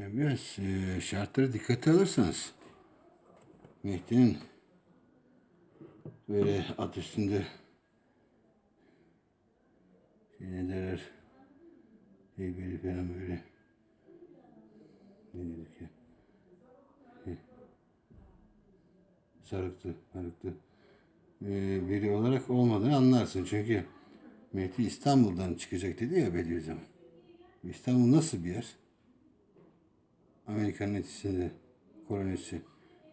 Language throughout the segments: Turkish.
Ya biraz e, şartları dikkate alırsanız Mehdi'nin böyle at üstünde şey ne derler? Heybeli falan böyle. Ne dedik ya? Şey, sarıklı sarıklı e, biri olarak olmadığını anlarsın. Çünkü Mehdi İstanbul'dan çıkacak dedi ya Bediüzzaman. İstanbul nasıl bir yer? Amerikan etkisinde kolonisi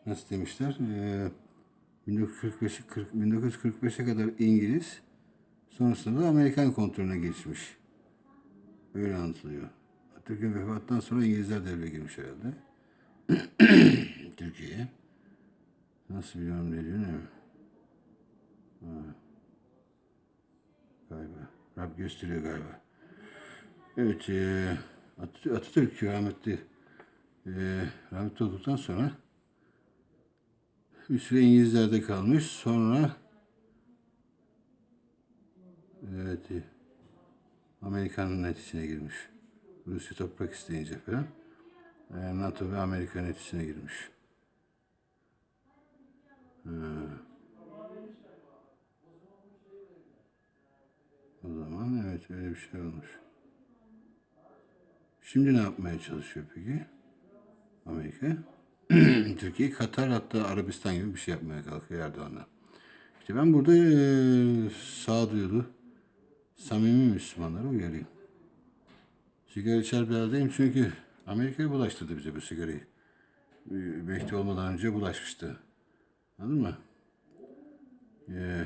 nasıl demişler? Ee, 1945 40 1945'e kadar İngiliz sonrasında da Amerikan kontrolüne geçmiş. Öyle anlatılıyor. Atatürk'ün vefatından sonra İngilizler devreye girmiş herhalde. Türkiye'ye. Nasıl biliyorum diyor ne? Ha. Galiba. Rab gösteriyor galiba. Evet, e, Atatürk rahmetli e, rahmetli olduktan sonra bir süre İngilizlerde kalmış. Sonra evet, e, Amerikan'ın etkisine girmiş. Rusya toprak isteyince falan e, NATO ve Amerikan etkisine girmiş. Ha. O zaman evet öyle bir şey olmuş. Şimdi ne yapmaya çalışıyor peki? Amerika. Türkiye, Katar hatta Arabistan gibi bir şey yapmaya kalkıyor Erdoğan'la. İşte ben burada eee sağduyulu, samimi Müslümanları uyarayım. Sigara içer bir haldeyim çünkü Amerika'ya bulaştırdı bize bu sigarayı. Mehdi olmadan önce bulaşmıştı. Anladın mı? Ee,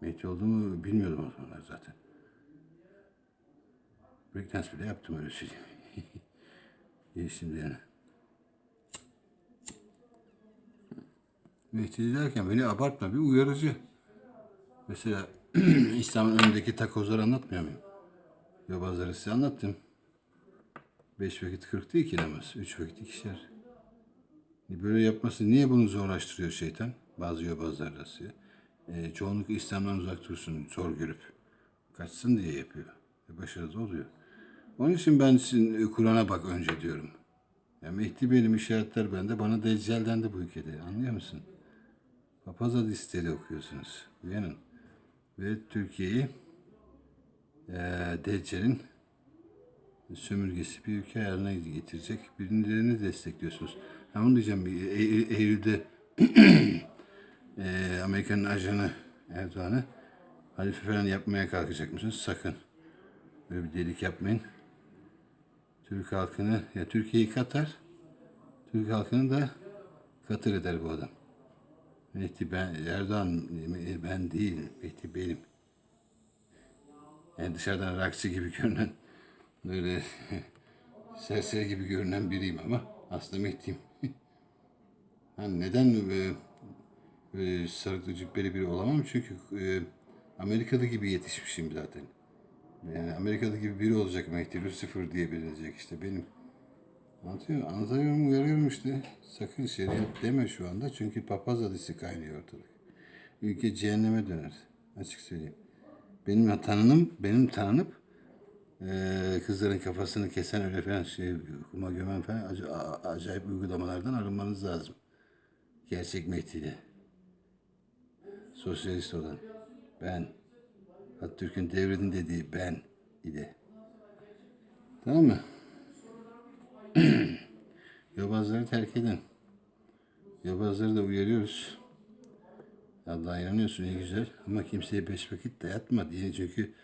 Mehdi olduğumu bilmiyordum o zamanlar zaten. Breakdance bile yaptım öyle şey. Geçtim yani. Mehdi derken beni abartma bir uyarıcı. Mesela İslam'ın önündeki takozları anlatmıyor muyum? Yobazları size anlattım. Beş vakit kırk değil ki namaz. Üç vakit ikişer. Böyle yapması niye bunu zorlaştırıyor şeytan? Bazı yobazlar arası. E, çoğunluk İslam'dan uzak dursun, zor görüp. Kaçsın diye yapıyor. Ve başarılı oluyor. Onun için ben sizin Kur'an'a bak önce diyorum. Ya Mehdi benim işaretler bende. Bana Deccal'den de bu ülkede. Anlıyor musun? Papaz hadisleri okuyorsunuz. Uyanın. Ve Türkiye'yi eee Deccal'in sömürgesi bir ülke haline getirecek birilerini destekliyorsunuz. Ha onu diyeceğim. E- E- Eylül'de eee, Amerika'nın ajanı Erdoğan'ı halife falan yapmaya kalkacak mısınız? Sakın. Böyle bir delik yapmayın. Türk halkını, ya Türkiye'yi katar, Türk halkını da katır eder bu adam. Mehdi ben, Erdoğan ben değil, Mehdi benim. Yani dışarıdan rakçı gibi görünen, böyle serseri gibi görünen biriyim ama aslında Mehdi'yim. hani neden e, e, sarıklı cübbeli biri olamam? Çünkü e, Amerika'da gibi yetişmişim zaten. Yani Amerika'da gibi biri olacak Mehdi Lucifer diye bilinecek işte benim. Anlatıyor, anlatıyorum, uyarıyorum işte. Sakın şeriat deme şu anda çünkü papaz hadisi kaynıyor ortalık. Ülke cehenneme döner. Açık söyleyeyim. Benim tanınım, benim tanınıp eee, kızların kafasını kesen öyle falan şey, kuma gömen falan acayip uygulamalardan arınmanız lazım. Gerçek Mehdi'de. Sosyalist olan. Ben. Atatürk'ün devredin dediği ben idi. Tamam mı? Yobazları terk edin. Yobazları da uyarıyoruz. Allah'a inanıyorsun iyi güzel ama kimseye beş vakit dayatma diye çünkü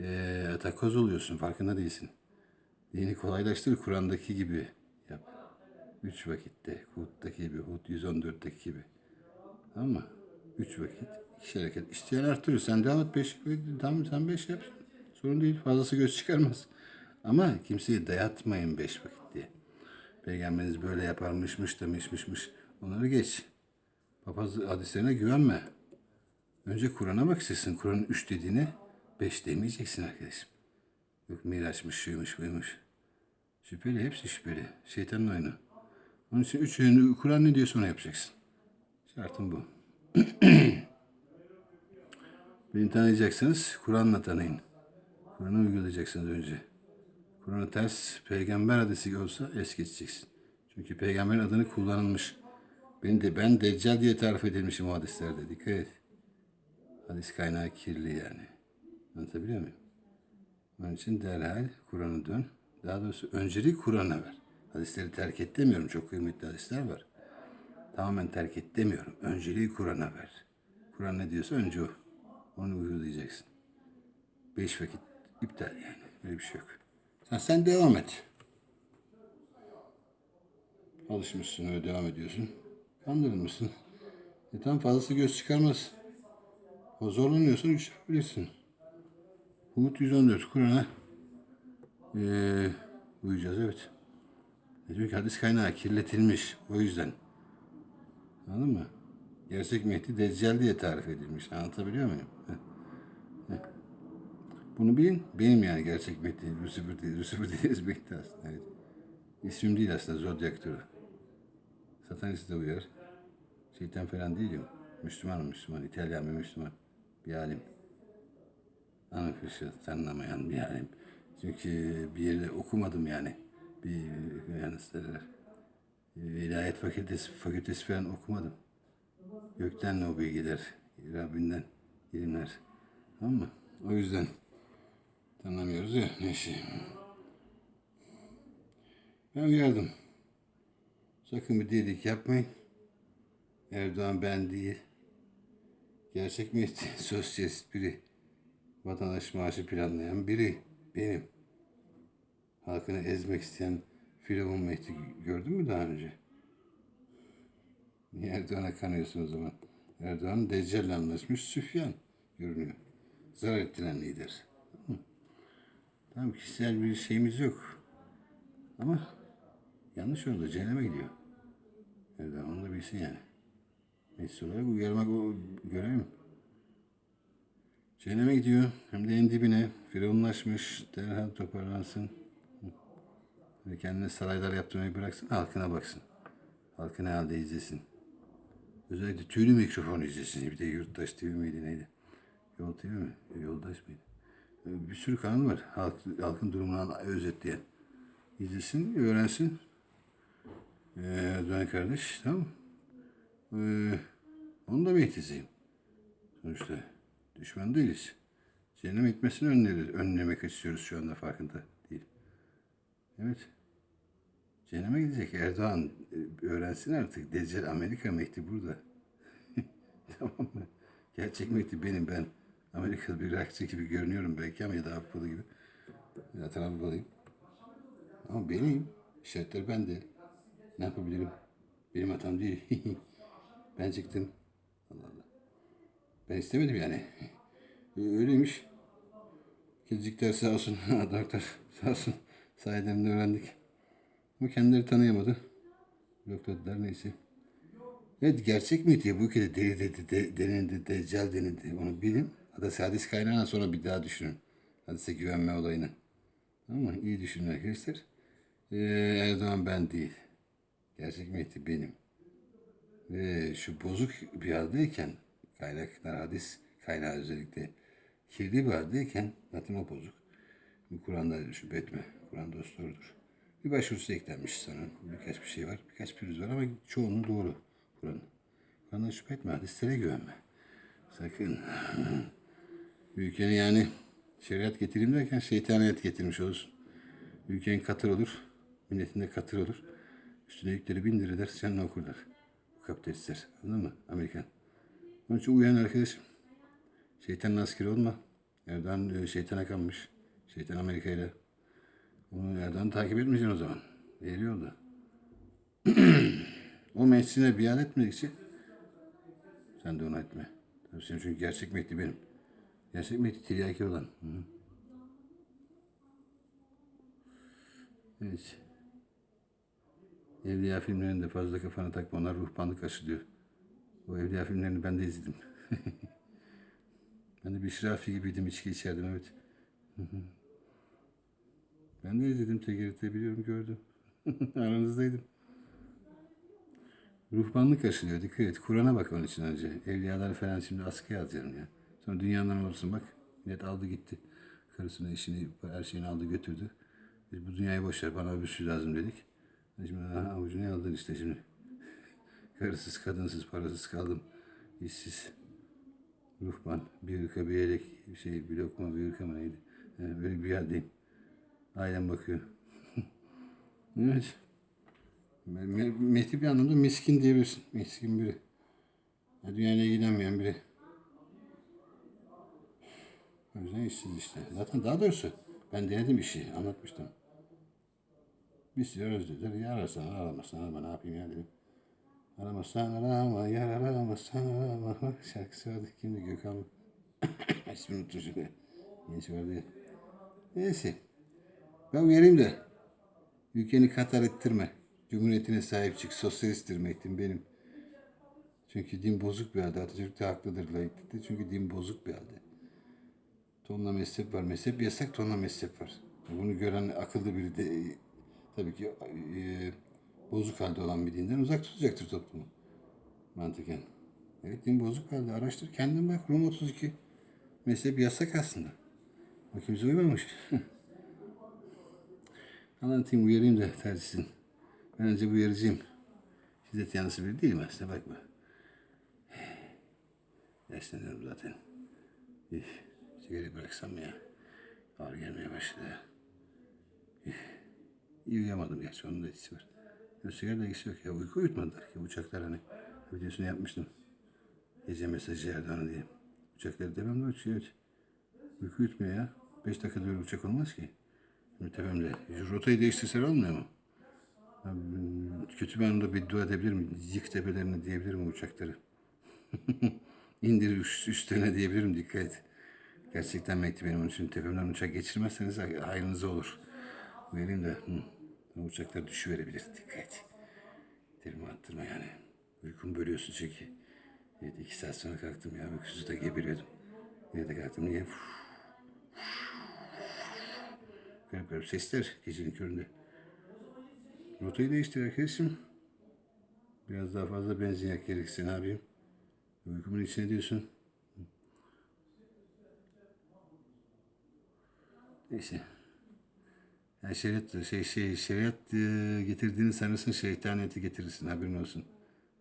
eee takoz oluyorsun farkında değilsin. Dini kolaylaştır Kur'an'daki gibi yap. Üç vakitte Hud'daki gibi Hud 114'teki gibi. Tamam mı? Üç vakit iki hareket. İsteyen artırır. Sen devam et beş tamam sen beş yap. Sorun değil. Fazlası göz çıkarmaz. Ama kimseye dayatmayın beş vakit diye. Peygamberimiz böyle yaparmışmış demişmişmiş. Onları geç. Papaz hadislerine güvenme. Önce Kur'an'a bak istesin. Kur'an'ın üç dediğine beş demeyeceksin arkadaşım. Yok miraçmış, şuymuş, buymuş. Şüpheli, hepsi şüpheli. Şeytanın oyunu. Onun için üç Kur'an ne diyorsa onu yapacaksın. Şartım bu. Beni tanıyacaksınız, Kur'an'la tanıyın. Kur'an'ı uygulayacaksınız önce. Kur'an'a ters peygamber hadisi olsa es geçeceksin. Çünkü peygamberin adını kullanılmış. Ben de ben Deccal diye tarif edilmişim o hadislerde. Dikkat et. Hadis kaynağı kirli yani. Anlatabiliyor muyum? Onun için derhal Kur'an'a dön. Daha doğrusu önceliği Kur'an'a ver. Hadisleri terk et demiyorum. Çok kıymetli hadisler var. Tamamen terk et demiyorum. Önceliği Kur'an'a ver. Kur'an ne diyorsa önce o. Onu uygulayacaksın. Beş vakit iptal yani. Öyle bir şey yok. Sen, sen devam et. Alışmışsın öyle devam ediyorsun. Kandırılmışsın. E tam fazlası göz çıkarmaz. O zorlanıyorsan yükseltebilirsin. Hud 114 Kur'an'a eee uyacağız evet. E diyor ki hadis kaynağı kirletilmiş. O yüzden. Anladın mı? Gerçek Mehdi Deccal diye tarif edilmiş. Anlatabiliyor muyum? Heh. Bunu bilin. Benim yani gerçek Mehdi. Lucifer değil. Lucifer değiliz Mehdi aslında. Evet. İsmim değil aslında. Zodyak türü. Satanist de uyar. Şeytan falan değilim. Müslümanım Müslüman. İtalyan bir Müslüman. Bir alim. Anafişi tanınamayan bir alim. Çünkü bir yerde okumadım yani. Bir yani İlahiyat fakültesi, fakültesi falan okumadım. Gökten o bilgiler, Rabbinden ilimler. Tamam mı? O yüzden tanımıyoruz ya neyse. Ben uyardım. Sakın bir delilik yapmayın. Erdoğan ben değil. Gerçek Mehdi sosyalist biri. Vatandaş maaşı planlayan biri. Benim. Halkını ezmek isteyen Firavun Mehdi gördün mü daha önce? Niye Erdoğan'a kanıyorsun o zaman? Erdoğan Deccal'le anlaşmış Süfyan görünüyor. Zarar ettiren lider. Tamam kişisel bir şeyimiz yok. Ama yanlış oldu. Cehenneme gidiyor. Erdoğan onu da bilsin yani. Meclis olarak uyarmak o görevim. Cehenneme gidiyor. Hem de en dibine. Firavunlaşmış. Derhal toparlansın. Ve kendine saraylar yaptırmayı bıraksın. Halkına baksın. Halkı ne halde izlesin. Özellikle tüylü mikrofon izlesin. Bir de Yurttaş TV miydi neydi? Yol TV mi? Yoldaş mıydı? Ee, Bir sürü kanal var. Halk, halkın durumunu özetleyen. İzlesin, öğrensin. Ee, kardeş, tamam? Ee, onun da mehtisiyim. Sonuçta düşman değiliz. Cehennem gitmesini önleriz, önlemek istiyoruz şu anda farkında değil. Evet. Cehenneme gidecek Erdoğan e, öğrensin artık. Deccal Amerika Mehdi burada. tamam mı? Gerçek Mehdi benim ben. Amerikalı bir rockçı gibi görünüyorum belki ama ya da Avrupalı gibi. Zaten Avrupalıyım. Ama benim. Şartlar bende. Ne yapabilirim? Benim hatam değil. ben çıktım. Allah Allah. Ben istemedim yani. Öyleymiş. Kedicikler sağ olsun. Doktor sağ olsun. Sayeden öğrendik. Ama kendileri tanıyamadı. Blokladılar neyse. Evet gerçek mi diye bu ülkede deli dedi, de, denildi, deccal denildi. Onu bilin. Hadis, hadis kaynağına sonra bir daha düşünün. Hadise güvenme olayını. Mı? İyi düşünün arkadaşlar. Ee, Erdoğan ben değil. Gerçek Mehdi benim. Ve şu bozuk bir haldeyken kaynaklar hadis kaynağı özellikle kirli bir haldeyken zaten o bozuk. Bu Kur'an'da şüphe etme. Kur'an dost. Bir başvurusu eklenmiş sana. Birkaç bir şey var. Birkaç pürüz var ama çoğunun doğru Kur'an. Kur'an'dan şüphe etme. Hadislere güvenme. Sakın. Ülkeni yani şeriat getireyim derken şeytaniyet getirmiş olursun. Ülkenin katır olur. Milletin de katır olur. Üstüne yükleri bindirirler. Sen okurlar. Bu kapitalistler. Anladın mı? Amerikan. Onun için uyan arkadaşım. Şeytanın askeri olma. Erdoğan e, şeytana kanmış. Şeytan Amerika ile. Onu Erdoğan'ı takip etmeyeceksin o zaman. Diğeri yolda. o meclisine biat etmedikçe sen de onu etme. Tabii senin çünkü gerçek Mehdi benim. Gerçek Mehdi tiryaki olan. Hı. Evet. Evliya filmlerinde fazla kafana takma. Onlar ruhbanlık aşılıyor. O Evliya filmlerini ben de izledim. ben de bir şirafi gibiydim. içki içerdim evet. Ben de izledim TGRT biliyorum gördüm. Aranızdaydım. Ruhbanlık aşılıyor dikkat et. Kur'an'a bak onun için önce. Evliyaları falan şimdi askıya atıyorum ya. Sonra dünyadan olsun bak. Millet aldı gitti. Karısını, işini, her şeyini aldı götürdü. Biz bu dünyayı boş ver bana bir sürü lazım dedik. Şimdi aha, avucunu aldın işte şimdi. Karısız, kadınsız, parasız kaldım. İşsiz. Ruhban, bir ırka, bir yelek, şey, bir lokma, bir ırka mı neydi? Yani böyle bir yerdeyim. Ailem bakıyor. evet. Me- Me- Mehdi bir anlamda miskin diyebilirsin. Miskin biri. Ya Dünyayla ilgilenmeyen biri. O yüzden işsiz işte. Zaten daha doğrusu ben denedim işi. Anlatmıştım. Biz diyor özlediler. Ya ararsan aramazsan arama ne yapayım ya dedim. Aramazsan arama, yar aramazsan arama. Bak Şarkısı vardı. Kimdi? Gökhan? İsmini unuttum şimdi. Genç vardı. Neyse. Ben uyarayım da. Ülkeni Katar ettirme. Cumhuriyetine sahip çık. Sosyalisttir Mehdi'm benim. Çünkü din bozuk bir halde. Atatürk de haklıdır laiklikte. Çünkü din bozuk bir halde. Tonla mezhep var. Mezhep yasak, tonla mezhep var. Bunu gören akıllı biri de tabii ki e, bozuk halde olan bir dinden uzak tutacaktır toplumu. Mantıken. Evet din bozuk halde. Araştır. Kendin bak. Rum 32. Mezhep yasak aslında. O kimse uymamış. Anlatayım uyarayım da tersisin. Ben önce uyarıcıyım. Şiddet yanlısı biri değilim aslında bakma. Yaşlanıyorum zaten. Üf, sigara bıraksam ya? Ağır gelmeye başladı. İyi uyuyamadım gerçi onun da etkisi var. Yok sigara da ilgisi yok ya. Uyku uyutmadılar ki uçaklar hani. Videosunu yapmıştım. Gece mesajı Erdoğan'a diye. Uçakları tepemde uçuyor. Uyku uyutmuyor ya. Beş dakikada bir uçak olmaz ki. Şimdi tepemde. Rotayı değiştirseler olmuyor mu? Kötü bir anlamda beddua edebilir miyim? Yık tepelerini diyebilirim uçakları. İndir üst, üstlerine diyebilirim dikkat et. Gerçekten Mehdi benim için tepemden uçak geçirmezseniz hayrınıza olur. Vereyim de hı, uçaklar düşüverebilir dikkat. Tepemi attırma yani. Uykumu bölüyorsun çünkü. Evet iki saat sonra kalktım ya uykusuz da geberiyordum. Yine de kalktım niye? Garip garip sesler gecenin köründe. Rotayı değiştir arkadaşım. Biraz daha fazla benzin yak gerekirse ne? Uykumun içine diyorsun. Neyse. Yani şeriat, şey, şey, şeriat e, getirdiğini sanırsın şeytaniyeti getirirsin haberin olsun.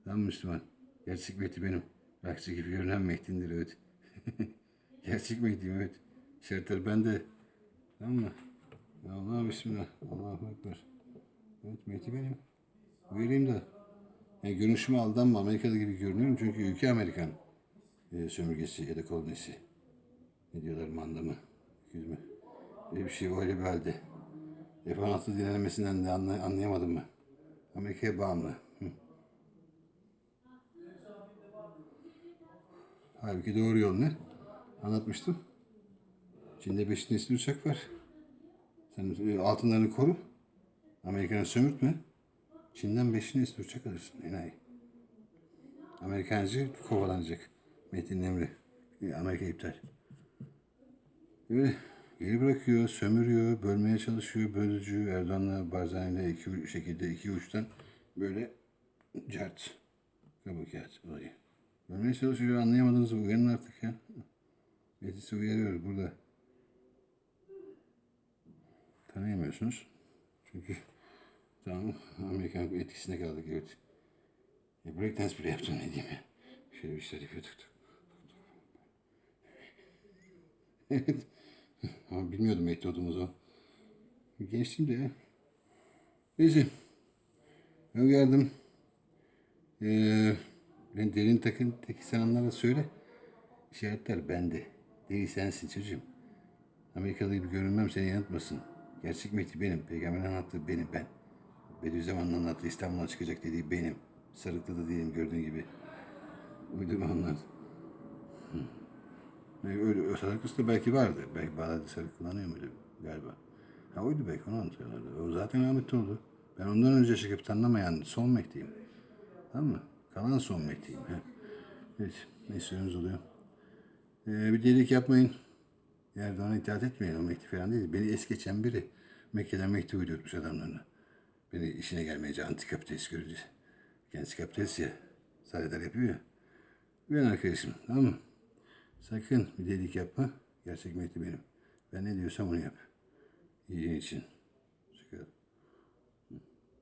Tamam Müslüman? Gerçek Mehdi benim. Rakçı gibi görünen Mehdi'ndir evet. Gerçek Mehdi'yim evet. Şeritler bende. Tamam mı? Allah bismillah. Allahu ekber. Evet Mehdi benim. Vereyim de. Yani görünüşüme aldanma. Amerika'da gibi görünüyorum çünkü ülke Amerikan e, sömürgesi ya da kolonisi. Ne diyorlar manda mı? Öyle bir şey öyle bir halde. F-16 dinlemesinden de anlay- anlayamadım mı? Amerika'ya bağımlı. Halbuki doğru yol ne? Anlatmıştım. Çin'de 5 nesil uçak var. Sen e, altınlarını koru. Amerikan'a sömürtme. Çin'den 5 nesil uçak alırsın. Enayi. Amerikancı kovalanacak. Metin emri. E, Amerika iptal. Böyle geri bırakıyor, sömürüyor, bölmeye çalışıyor, bölücü, Erdoğan'la Barzani'yle iki şekilde iki uçtan böyle cart. Kabul kağıt olayı. Bölmeye çalışıyor, anlayamadınız mı? Uyanın artık ya. Meclisi uyarıyor burada. Tanıyamıyorsunuz. Çünkü tamam Amerikan etkisinde kaldık evet. E, breakdance bile yaptım ne diyeyim ya. Şöyle bir şeyler yapıyorduk. evet. Ama bilmiyordum Mehdi olduğumuzu. Gençtim de. Neyse. Uyardım. Ee, ben derin takın teki sananlara söyle. İşaretler bende. Deli sensin çocuğum. Amerikalı gibi görünmem seni yanıltmasın. Gerçek Mehdi benim. Peygamberin anlattığı benim ben. Bediüzzaman'ın anlattığı İstanbul'a çıkacak dediği benim. Sarıklı da değilim gördüğün gibi. Uydurma onlar. Yani öyle o sarıklısı da belki vardı. Belki bağladı sarık kullanıyor muydu galiba. Ha oydu belki onu anlatıyorlardı. O zaten rahmetli oldu. Ben ondan önce çıkıp tanınamayan son Mehdi'yim. Tamam mı? Kalan son Mehdi'yim. Ha. Evet. Neyse önümüz oluyor. Ee, bir delilik yapmayın. Erdoğan'a itaat etmeyin. O Mehdi falan değil. Beni es geçen biri. Mekke'den Mehdi uydurmuş adamlarına. Beni işine gelmeyince antikapitalist görünce. Kendisi kapitalist ya. Saraylar yapıyor ya. Ben arkadaşım. Tamam mı? Sakın bir delilik yapma. Gerçek Mehdi benim. Ben ne diyorsam onu yap. İyiliğin için.